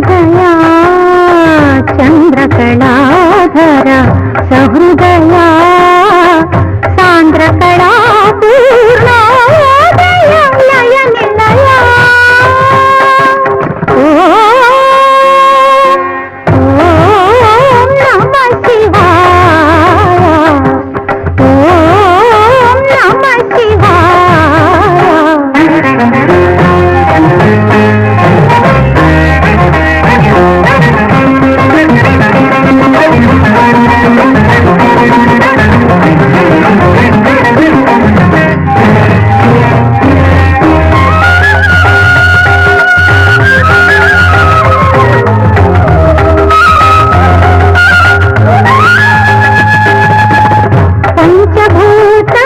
సహృదయా చంద్రకళాధర సహృదయా సాంద్రకళా Thank you.